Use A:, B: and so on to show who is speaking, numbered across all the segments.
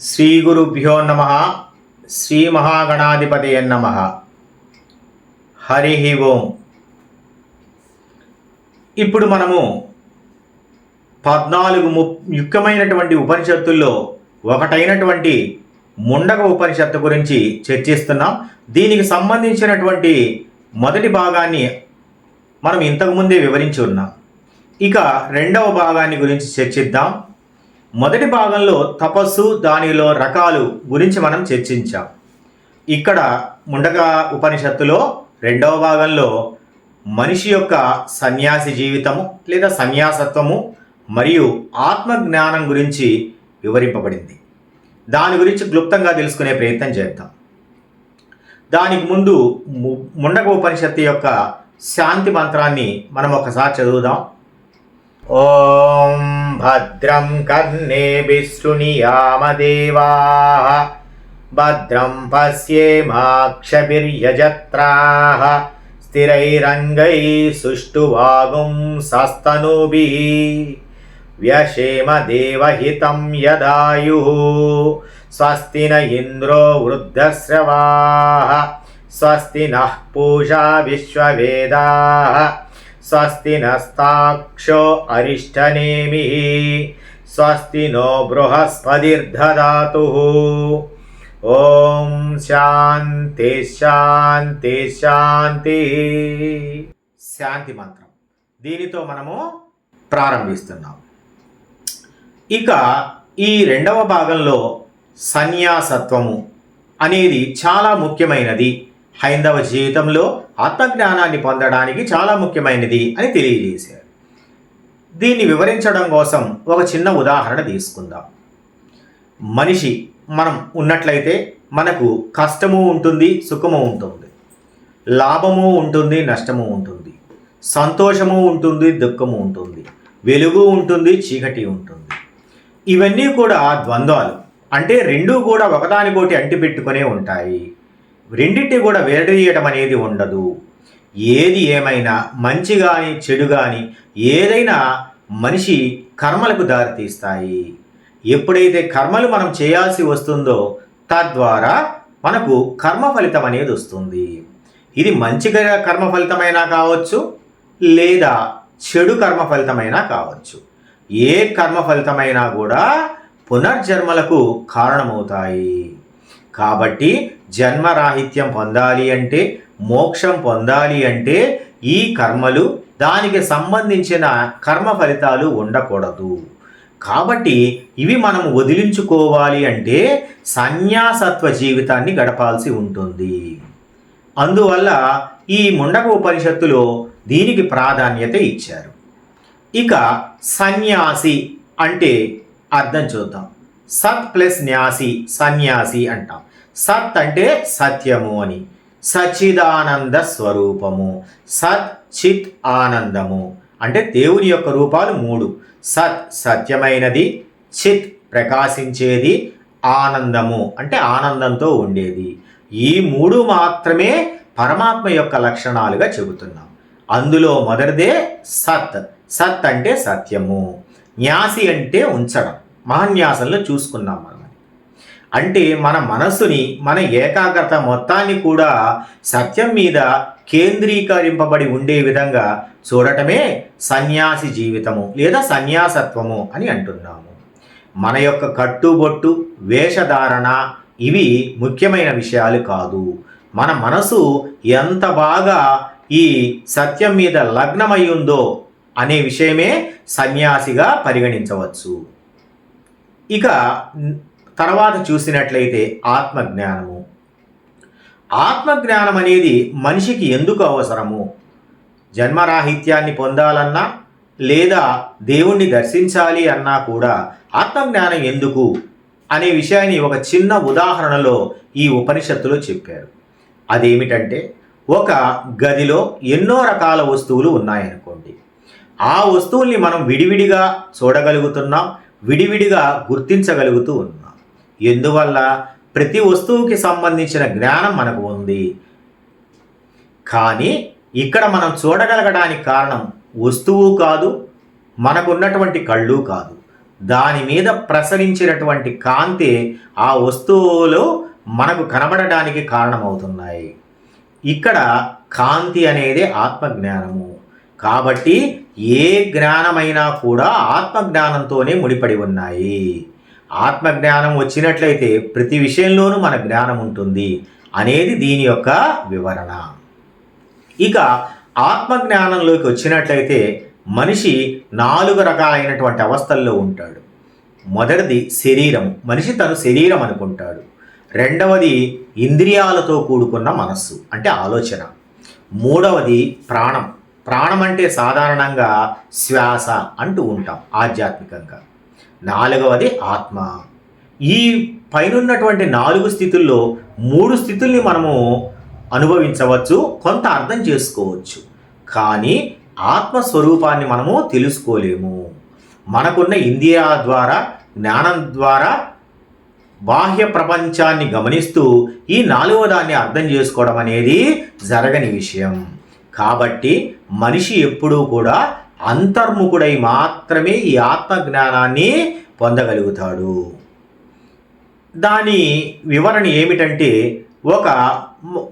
A: శ్రీ గురుభ్యో నమ శ్రీ మహాగణాధిపతి నమ హరి ఓం ఇప్పుడు మనము పద్నాలుగు ము ముఖ్యమైనటువంటి ఉపనిషత్తుల్లో ఒకటైనటువంటి ముండక ఉపనిషత్తు గురించి చర్చిస్తున్నాం. దీనికి సంబంధించినటువంటి మొదటి భాగాన్ని మనం ఇంతకుముందే వివరించి ఉన్నాం. ఇక రెండవ భాగాన్ని గురించి చర్చిద్దాం. మొదటి భాగంలో తపస్సు దానిలో రకాలు గురించి మనం చర్చించాం. ఇక్కడ ముండగా ఉపనిషత్తులో రెండవ భాగంలో మనిషి యొక్క సన్యాసి జీవితము లేదా సన్యాసత్వము మరియు ఆత్మ జ్ఞానం గురించి వివరింపబడింది. దాని గురించి క్లుప్తంగా తెలుసుకునే ప్రయత్నం చేద్దాం. దానికి ముందు ము- ముండక ఉపనిషత్తు యొక్క శాంతి మంత్రాన్ని మనం ఒకసారి చదువుదాం. ఓం భద్రం కర్ణేభిः శృణుయామదేవాः భద్రం పశ్యేమాక్షభిర్యజత్రాः స్థిరైరంగైः సుష్ఠువాగుం సస్తనూభిः. వ్యశేమ దేవహితం యదాయుः. స్వస్తి న ఇంద్రో వృద్ధశ్రవాः. స్వస్తి నః పూషా విశ్వవేదాः. స్వస్తి నస్తాక్షో అరిష్టనేమి స్వస్తి నో బృహస్పతిర్దదాతు ఓం శాంతి శాంతి శాంతి శాంతి మంత్రం దీనితో మనము ప్రారంభిస్తున్నాం. ఇక ఈ రెండవ భాగంలో సన్యాసత్వము అనేది చాలా ముఖ్యమైనది. హైందవ జీవితంలో ఆత్మజ్ఞానాన్ని పొందడానికి చాలా ముఖ్యమైనది అని తెలియజేశారు. దీన్ని వివరించడం కోసం ఒక చిన్న ఉదాహరణ తీసుకుందాం. మనిషి మనం ఉన్నట్లయితే మనకు కష్టము ఉంటుంది సుఖము ఉంటుంది. లాభము ఉంటుంది నష్టము ఉంటుంది. సంతోషము ఉంటుంది దుఃఖము ఉంటుంది. వెలుగు ఉంటుంది చీకటి ఉంటుంది. ఇవన్నీ కూడా ద్వంద్వాలు. అంటే రెండూ కూడా ఒకదానికోటి అంటిపెట్టుకునే ఉంటాయి. రెండింటి కూడా వేరడీయడం అనేది ఉండదు. ఏది ఏమైనా మంచి కానీ చెడు కానీ ఏదైనా మనిషి కర్మలకు దారితీస్తాయి. ఎప్పుడైతే కర్మలు మనం చేయాల్సి వస్తుందో తద్వారా మనకు కర్మ ఫలితం అనేది వస్తుంది. ఇది మంచి కర్మ ఫలితమైనా కావచ్చు లేదా చెడు కర్మ ఫలితమైనా కావచ్చు. ఏ కర్మ ఫలితమైనా కూడా పునర్జన్మలకు కారణమవుతాయి. కాబట్టి జన్మరాహిత్యం పొందాలి అంటే మోక్షం పొందాలి అంటే ఈ కర్మలు దానికి సంబంధించిన కర్మ ఫలితాలు ఉండకూడదు. కాబట్టి ఇవి మనం వదిలించుకోవాలి అంటే సన్యాసత్వ జీవితాన్ని గడపాల్సి ఉంటుంది. అందువల్ల ఈ ముండక ఉపనిషత్తులో దీనికి ప్రాధాన్యత ఇచ్చారు. ఇక సన్యాసి అంటే అర్థం చూద్దాం. సత్ ప్లస్ న్యాసి సన్యాసి అంటాం. సత్ అంటే సత్యము అని. సచిదానంద స్వరూపము. సత్ చిత్ ఆనందము. అంటే దేవుని యొక్క రూపాలు మూడు. సత్ సత్యమైనది చిత్ ప్రకాశించేది ఆనందము. అంటే ఆనందంతో ఉండేది. ఈ మూడు మాత్రమే పరమాత్మ యొక్క లక్షణాలుగా చెబుతున్నాం. అందులో మొదటిదే సత్. సత్ అంటే సత్యము. న్యాసి అంటే ఉంచడం. మహాన్యాసంలో చూసుకున్నాం మనం. అంటే మన మనస్సుని మన ఏకాగ్రత మొత్తాన్ని కూడా సత్యం మీద కేంద్రీకరింపబడి ఉండే విధంగా చూడటమే సన్యాసి జీవితము లేదా సన్యాసత్వము అని అంటున్నాము. మన యొక్క కట్టుబొట్టు వేషధారణ ఇవి ముఖ్యమైన విషయాలు కాదు. మన మనసు ఎంత బాగా ఈ సత్యం మీద లగ్నమై ఉందో అనే విషయమే సన్యాసిగా పరిగణించవచ్చు. ఇక తర్వాత చూసినట్లయితే ఆత్మజ్ఞానము. ఆత్మజ్ఞానం అనేది మనిషికి ఎందుకు అవసరము? జన్మరాహిత్యాన్ని పొందాలన్నా లేదా దేవుణ్ణి దర్శించాలి అన్నా కూడా ఆత్మజ్ఞానం ఎందుకు? అనే విషయాన్ని ఒక చిన్న ఉదాహరణలో ఈ ఉపనిషత్తులో చెప్పారు. అదేమిటంటే ఒక గదిలో ఎన్నో రకాల వస్తువులు ఉన్నాయనుకోండి. ఆ వస్తువుల్ని మనం విడివిడిగా చూడగలుగుతున్నాం విడివిడిగా గుర్తించగలుగుతూ ఉన్నాం. ఎందువల్ల? ప్రతి వస్తువుకి సంబంధించిన జ్ఞానం మనకు ఉంది. కానీ ఇక్కడ మనం చూడగలగడానికి కారణం వస్తువు కాదు మనకున్నటువంటి కళ్ళు కాదు. దాని మీద ప్రసరించినటువంటి కాంతి ఆ వస్తువులు మనకు కనబడడానికి కారణమవుతున్నాయి. ఇక్కడ కాంతి అనేది ఆత్మజ్ఞానము. కాబట్టి ఏ జ్ఞానమైనా కూడా ఆత్మజ్ఞానంతోనే ముడిపడి ఉన్నాయి. ఆత్మజ్ఞానం వచ్చినట్లయితే ప్రతి విషయంలోనూ మన జ్ఞానం ఉంటుంది అనేది దీని యొక్క వివరణ. ఇక ఆత్మజ్ఞానంలోకి వచ్చినట్లయితే మనిషి నాలుగు రకాలైనటువంటి అవస్థల్లో ఉంటాడు. మొదటిది శరీరం. మనిషి తను శరీరం అనుకుంటాడు. రెండవది ఇంద్రియాలతో కూడుకున్న మనస్సు అంటే ఆలోచన. మూడవది ప్రాణం. ప్రాణం అంటే సాధారణంగా శ్వాస అంటూ ఉంటాం ఆధ్యాత్మికంగా. నాలుగవది ఆత్మ. ఈ పైనున్నటువంటి నాలుగు స్థితుల్లో మూడు స్థితుల్ని మనము అనుభవించవచ్చు కొంత అర్థం చేసుకోవచ్చు. కానీ ఆత్మస్వరూపాన్ని మనము తెలుసుకోలేము. మనకున్న ఇంద్రియా ద్వారా జ్ఞానం ద్వారా బాహ్య ప్రపంచాన్ని గమనిస్తూ ఈ నాలుగవ దాన్ని అర్థం చేసుకోవడం అనేది జరగని విషయం. కాబట్టి మనిషి ఎప్పుడూ కూడా అంతర్ముఖుడై మాత్రమే ఈ ఆత్మజ్ఞానాన్ని పొందగలుగుతాడు. దాని వివరణ ఏమిటంటే ఒక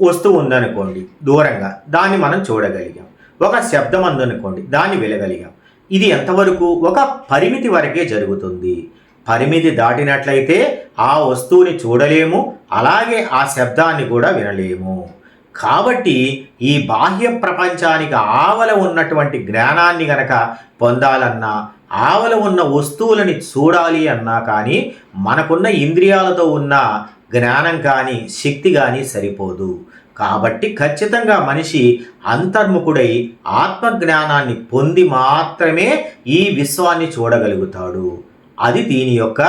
A: వస్తువు ఉందనుకోండి దూరంగా దాన్ని మనం చూడగలిగాం. ఒక శబ్దం ఉందనుకోండి దాన్ని వినగలిగాం. ఇది ఎంతవరకు? ఒక పరిమితి వరకే జరుగుతుంది. పరిమితి దాటినట్లయితే ఆ వస్తువుని చూడలేము అలాగే ఆ శబ్దాన్ని కూడా వినలేము. కాబట్టి ఈ బాహ్య ప్రపంచానికి ఆవల ఉన్నటువంటి జ్ఞానాన్ని గనక పొందాలన్నా ఆవల ఉన్న వస్తువులని చూడాలి అన్నా కానీ మనకున్న ఇంద్రియాలతో ఉన్న జ్ఞానం కానీ శక్తి కానీ సరిపోదు. కాబట్టి ఖచ్చితంగా మనిషి అంతర్ముఖుడై ఆత్మజ్ఞానాన్ని పొంది మాత్రమే ఈ విశ్వాన్ని చూడగలుగుతాడు. అది దీని యొక్క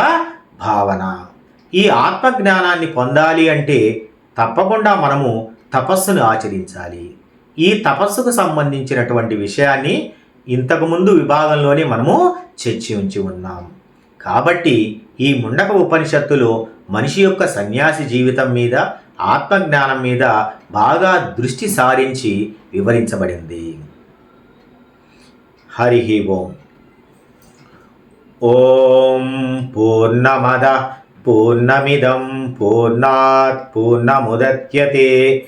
A: భావన. ఈ ఆత్మజ్ఞానాన్ని పొందాలి అంటే తప్పకుండా మనము తపస్సును ఆచరించాలి. ఈ తపస్సుకు సంబంధించినటువంటి విషయాన్ని ఇంతకుముందు విభాగంలోనే మనము చర్చించి ఉన్నాం. కాబట్టి ఈ ముండక ఉపనిషత్తులో మనిషి యొక్క సన్యాసి జీవితం మీద ఆత్మజ్ఞానం మీద బాగా దృష్టి సారించి వివరించబడింది. హరి ఓం. ఓం పూర్ణమద పూర్ణమిదం పూర్ణాత్ పూర్ణముద్యతే.